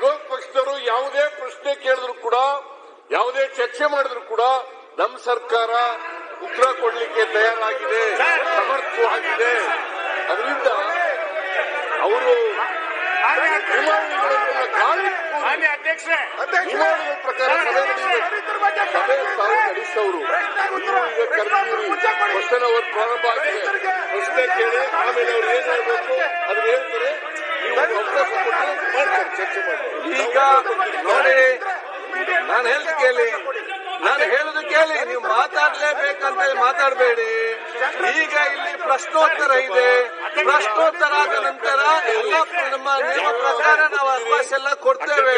ಪ್ರಶ್ನೆ ಕೇಳಿದ್ರು ಕೂಡ ಯಾವುದೇ ಚರ್ಚೆ ಮಾಡಿದ್ರು ಕೂಡ ನಮ್ಮ ಸರ್ಕಾರ ಉತ್ತರ ಕೊಡಲಿಕ್ಕೆ ತಯಾರಾಗಿದೆ ಸಮರ್ಥವಾಗಿದೆ. ಅದರಿಂದ ಅವರು ಪ್ರಕಾರ ನಡೆಸೋರು ಕ್ವಶನ್ ಅವರ್ ಪ್ರಾರಂಭ ಆಗಿದೆ ಪ್ರಶ್ನೆ ಕೇಳಿ ಆಮೇಲೆ ಅವ್ರು ಏನ್ ಹೇಳ್ಬೇಕು ಅದನ್ನ ಹೇಳ್ತಾರೆ. ಈಗ ನೋಡಿ, ನಾನು ಹೇಳಿದ ಕೇಳಿ. ನಾನು ಹೇಳುದು ಕೇಳಿ, ನೀವು ಮಾತಾಡ್ಲೇಬೇಕಂತ ಮಾತಾಡಬೇಡಿ. ಈಗ ಇಲ್ಲಿ ಪ್ರಶ್ನೋತ್ತರ ಇದೆ. ಪ್ರಶ್ನೋತ್ತರ ಆದ ನಂತರ ಎಲ್ಲ ನಮ್ಮ ನಿಯಮ ಪ್ರಕಾರ ನಾವು ಅವಕಾಶ ಎಲ್ಲ ಕೊಡ್ತೇವೆ.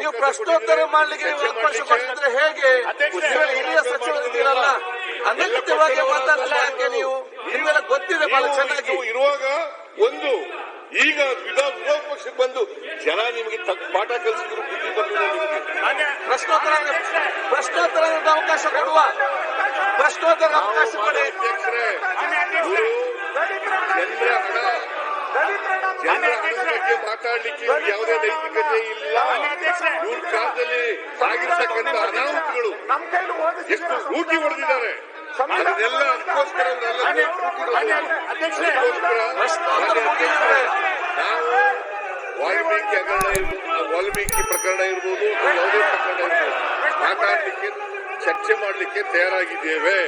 ನೀವು ಪ್ರಶ್ನೋತ್ತರ ಮಾಡ್ಲಿಕ್ಕೆ ನೀವು ಅವಕಾಶ ಕೊಟ್ಟಿದ್ರೆ ಹೇಗೆ? ಹಿರಿಯ ಸಚಿವರಿದ್ದೀರಲ್ಲ, ಅನಗತ್ಯವಾಗಿ ಮಾತಾಡಲಿಲ್ಲ ಯಾಕೆ ನೀವು? ನಿಮ್ಗೆಲ್ಲ ಗೊತ್ತಿದೆ ಬಹಳ ಚೆನ್ನಾಗಿ. ಇರುವಾಗ ಒಂದು ಈಗ ವಿಧಾನ ವಿರೋಧ ಪಕ್ಷಕ್ಕೆ ಬಂದು ಜನ ನಿಮಗೆ ತಕ್ಕ ಪಾಠ ಕಲಿಸಿದ್ರು ಬುದ್ಧಿ ಬಂದಿಲ್ಲ ನಿಮಗೆ ಪ್ರಶ್ನೋತ್ತರ ಪ್ರಶ್ನೋತ್ತರ ಅವಕಾಶ ಕೊಡುವ ಪ್ರಶ್ನೋತ್ತರ ಅವಕಾಶ ಕೊಡಿ. ಅಧ್ಯಕ್ಷರೇ ಮಾನ್ಯ ಅಧ್ಯಕ್ಷರೇ. ಜನರ ಹಣ. ಹಣದ ಬಗ್ಗೆ ಮಾತಾಡ್ಲಿಕ್ಕೆ ಯಾವುದೇ ನೈತಿಕತೆ ಇಲ್ಲ. ಇವ್ರ ಕಾಲದಲ್ಲಿ ಆಗಿರ್ತಕ್ಕಂಥ ಅನಾಹುತಗಳು ಎಷ್ಟು ರೂಟಿ ಹೊಡೆದಿದ್ದಾರೆ ಅದನ್ನೆಲ್ಲ ಅದಕ್ಕೋಸ್ಕರ ಅವರೆಲ್ಲ ಅಧ್ಯಕ್ಷರೇ ಅದಕ್ಕೋಸ್ಕರ ಪ್ರಶ್ನೋತ್ತರ ಮುಗಿದಿದೆ ನಾವು ವಾಲ್ಮೀಕಿ ಹಗರಣ ಇರ್ಬೋದು ವಾಲ್ಮೀಕಿ ಪ್ರಕರಣ ಇರ್ಬೋದು ಯಾವುದೇ ಪ್ರಕರಣ ಇರ್ಬೋದು ಮಾತಾಡಲಿಕ್ಕೆ ಚರ್ಚೆ ಮಾಡಲಿಕ್ಕೆ ತಯಾರಾಗಿದ್ದೇವೆ.